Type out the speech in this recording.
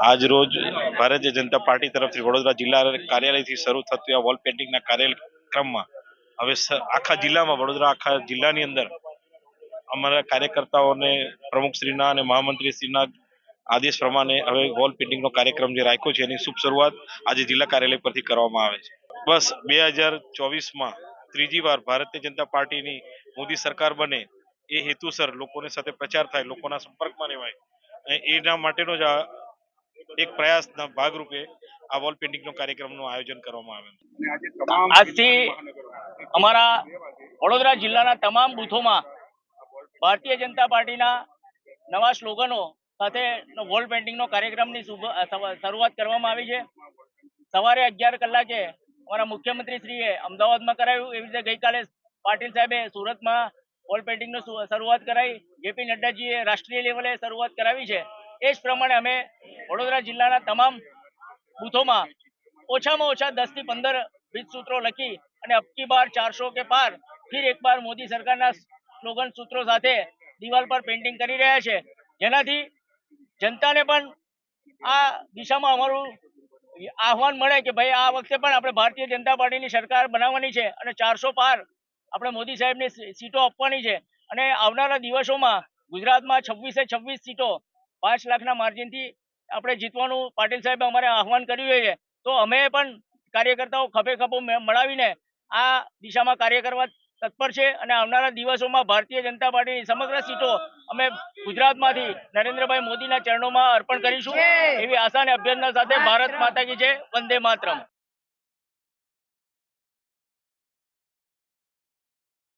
આજ રોજ ભારતીય જનતા પાર્ટી તરફથી વડોદરા જિલ્લા કાર્યાલયથી શરૂ થતું આ વોલ પેઇન્ટિંગના કાર્યક્રમમાં હવે આખા જિલ્લામાં, વડોદરા આખા જિલ્લાની અંદર અમારા કાર્યકર્તાઓને, પ્રમુખશ્રીના અને મહામંત્રીશ્રીના આદેશ પ્રમાણે હવે વોલ પેઇન્ટિંગનો કાર્યક્રમ જે રાખ્યો છે, એની શુભ શરૂઆત આજે જિલ્લા કાર્યાલય પરથી કરવામાં આવે છે. બસ, બે હજાર ચોવીસમાં ત્રીજી વાર ભારતીય જનતા પાર્ટીની મોદી સરકાર બને એ હેતુસર લોકોની સાથે પ્રચાર થાય, લોકોના સંપર્કમાં રહેવાય. એના માટેનો જ આ એક પ્રયાસના ભાગરૂપે આ વોલ પેઇન્ટિંગનો કાર્યક્રમનું આયોજન કરવામાં આવ્યું આજથી અમારા વડોદરા જિલ્લાના તમામ બૂથોમાં ભારતીય જનતા પાર્ટીના નવા સ્લોગનો સાથે વોલ પેઇન્ટિંગનો કાર્યક્રમની શરૂઆત કરવામાં આવી છે. સવારે અગિયાર કલાકે અમારા મુખ્યમંત્રીશ્રીએ અમદાવાદમાં કરાયું એવી રીતે ગઈકાલે પાટીલ સાહેબે સુરતમાં વોલ પેઇન્ટિંગનો નો શરૂઆત કરાવી જેપી નડ્ડાજીએ રાષ્ટ્રીય લેવલે શરૂઆત કરાવી છે. એ જ પ્રમાણે અમે વડોદરા જિલ્લાના તમામ બૂથોમાં ઓછામાં ઓછા દસથી પંદર વીજ સૂત્રો લખી અને અબકી બાર ચારસો કે પાર ફિર એક બાર મોદી સરકારના સ્લોગન સૂત્રો સાથે દિવાલ પર પેઇન્ટિંગ કરી રહ્યા છે. જેનાથી જનતાને પણ આ દિશામાં અમારું આહવાન મળે કે ભાઈ આ વખતે પણ આપણે ભારતીય જનતા પાર્ટીની સરકાર બનાવવાની છે અને ચારસો પાર આપણે મોદી સાહેબને સીટો આપવાની છે. અને આવનારા દિવસોમાં ગુજરાતમાં છવ્વીસે છવ્વીસ સીટો પાંચ લાખના માર્જિનથી આપણે જીતવાનું પાટીલ સાહેબે અમારે આહવાન કર્યું છે તો અમે પણ કાર્યકર્તાઓ ખભે ખભો મળાવીને આ દિશામાં કાર્ય કરવા તત્પર છે અને આવનારા દિવસોમાં ભારતીય જનતા પાર્ટીની સમગ્ર સીટો અમે ગુજરાતમાંથી નરેન્દ્રભાઈ મોદીના ચરણોમાં અર્પણ કરીશું એવી આશા અને અભ્યર્થના સાથે ભારત માતા કી જય વંદે માતરમ.